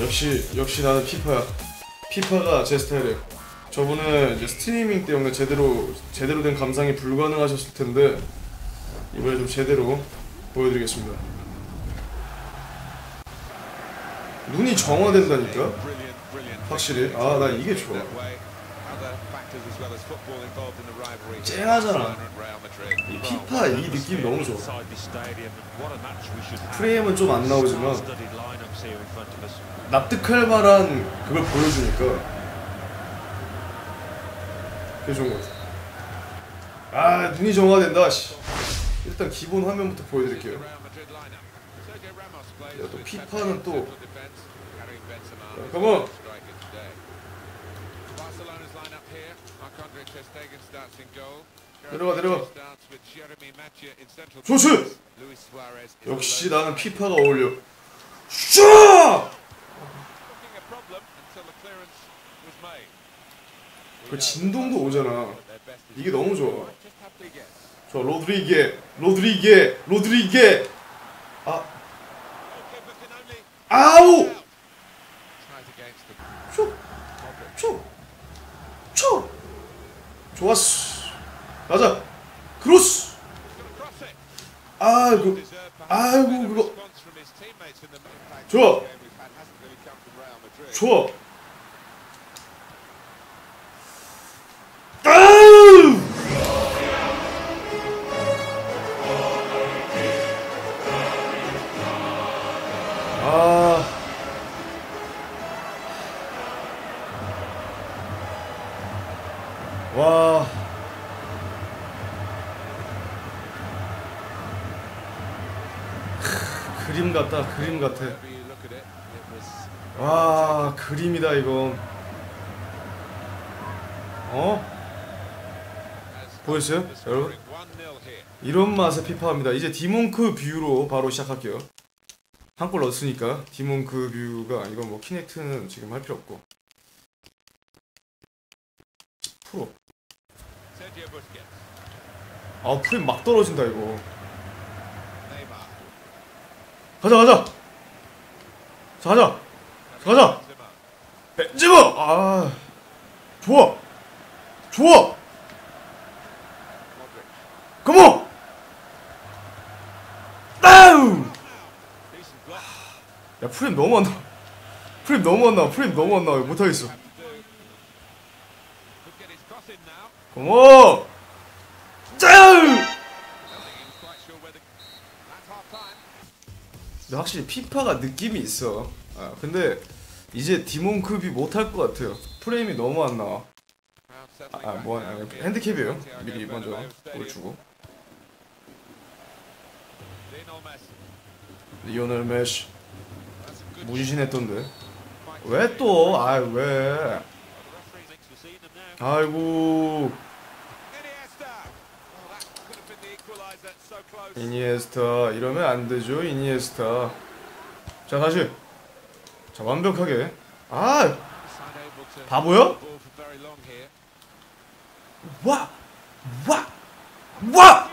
역시 역시 나는 피파야. 피파가 제 스타일이에요. 저번에 이제 스트리밍 때문에 제대로 제대로 된 감상이 불가능하셨을 텐데 이번에 좀 제대로 보여드리겠습니다. 눈이 정화된다니까. 확실히 아 나 이게 좋아. 쨍하잖아. 이 피파 이 느낌 너무 좋아. 프레임은 좀 안 나오지만. 납득할 만한 그걸 보여주니까 그게 좋은 것 같아. 아 눈이 정화된다. 씨. 일단 기본 화면부터 보여드릴게요. 야, 또 피파는 또 defense. 내려가, 내려가. 좋지. 역시 나는. 피파가 어울려. 슈! Looking a problem until the clearance was made. 그 진동도 오잖아. 이게 너무 좋아. 저 로드리게, 로드리게, 로드리게. 아, 아우! 쭉, 쭉, 쭉. 좋았어. 가자. 크로스. 아이고, 아이고, 그거. 좋아. 좋아. 아. 와. 그림 같다. 그림 같아. 와 그림이다 이거 어? 보였어요? 여러분? scoring 1-0 here. 이런 맛의 피파입니다 이제 디몬크 뷰로 바로 시작할게요 한 골 넣었으니까 디몬크 뷰가 이건 뭐 키넥트는 지금 할 필요 없고 프로 아 프레임 막 떨어진다 이거 가자 가자 자, 가자 가자. 벤지마 아 좋아 좋아. 컴온 block. 야 프레임 너무 안 나. 프레임 너무 안 나. 프레임 너무 안 나. 이거 못하겠어. To 근데 확실히 피파가 느낌이 있어. 아 근데 이제 디몬크비 못할 것 같아요. 프레임이 너무 안 나와. Settling 아 뭐. Santiago 미리 먼저 Stadium. 주고. 리오넬 메시 fight. 왜 또? 아 왜? The referee thinks we're seeing them now. 아이고 이니에스타 이러면 안 되죠. 이니에스타. 자 다시. 자 완벽하게. 아 here. 와! 와! 와!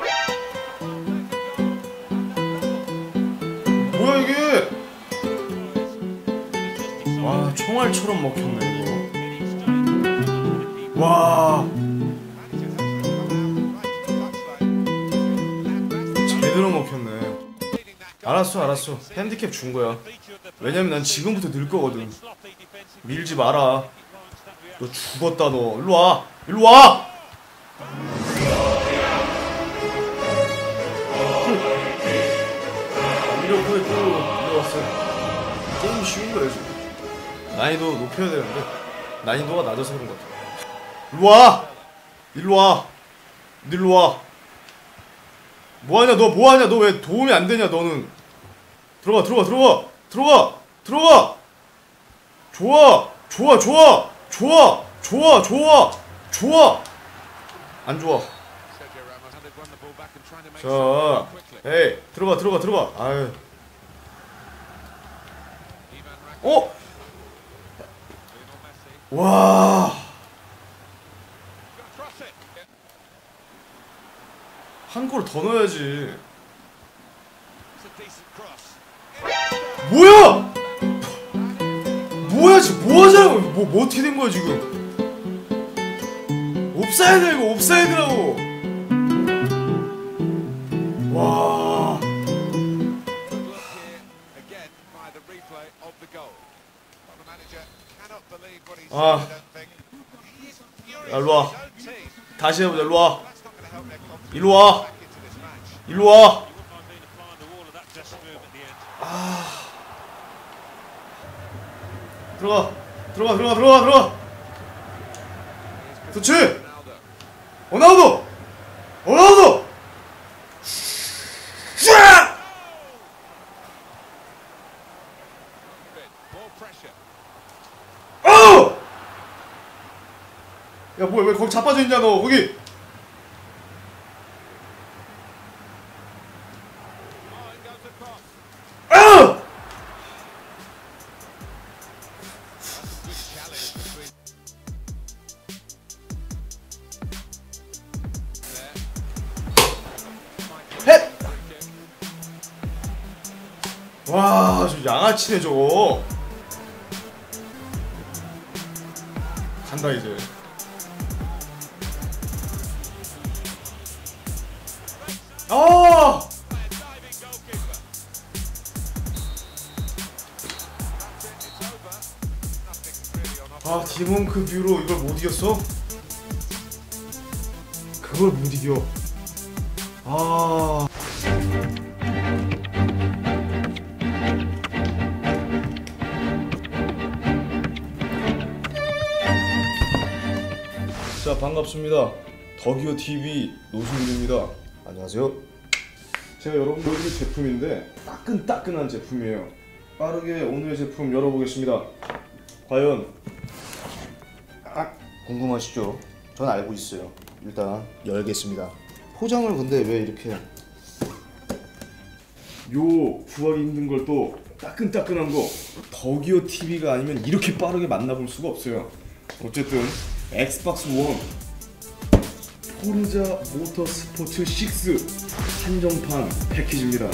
뭐야 이게? 와 총알처럼 먹혔네 이거. 와 알았어 알았어 핸디캡 준 거야. 왜냐면 난 지금부터 늘 거거든. 밀지 마라. 너 죽었다 너. 일로 와. 일로 와. 이렇게 또 들어왔어. 게임 쉬운 거예요 지금. 난이도 높여야 되는데 난이도가 낮아서 그런 것 같아. 일로 와. 일로 와. 일로 와. 뭐하냐 너 뭐하냐 너 왜 도움이 안 되냐 너는. 들어가 들어가 들어가 들어가 들어가. 좋아 좋아 좋아 좋아 좋아 좋아 좋아. 안 좋아. 자. 에이 들어가 들어가 들어가. 아유, 어. 와. 한 골 더 넣어야지. 뭐야 지금 뭐 하자고 뭐, 뭐 어떻게 된 거야 지금 옵사이드 이거 옵사이드라고 와 Ah. furious 야, 일로 와. 다시 해보자 일로 와 일로 와. 일로 와 You 들어가 들어가 들어가 들어가 들어가 그렇지 Ronaldo. 호나우도 호나우도 샤 Bit. More pressure. 어! 야 뭐야 왜 거기 자빠져 있냐 너 거기 와, 저 양아치네 저거. 간다 이제. 아! 아, 디몬크 뷰로 이걸 못 이겼어? 그걸 못 이겨. 아. 자, 반갑습니다. 덕이오 TV 노승민입니다. 안녕하세요. 제가 여러분 보여드릴 제품인데 따끈따끈한 제품이에요. 빠르게 오늘의 제품 열어보겠습니다. 과연 아, 궁금하시죠? 전 알고 있어요. 일단 열겠습니다. 포장을 근데 왜 이렇게 요 구하기 힘든 걸 또 따끈따끈한 거 덕이오 TV가 아니면 이렇게 빠르게 만나볼 수가 없어요. 어쨌든 엑스박스 원 포르자 모터스포츠 6 한정판 패키지입니다.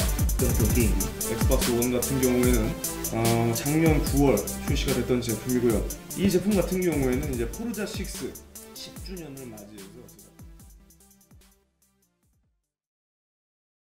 게임 엑스박스 원 같은 경우에는 어, 작년 9월 출시가 됐던 제품이고요. 이 제품 같은 경우에는 이제 포르자 6 10주년을 맞이해서 제가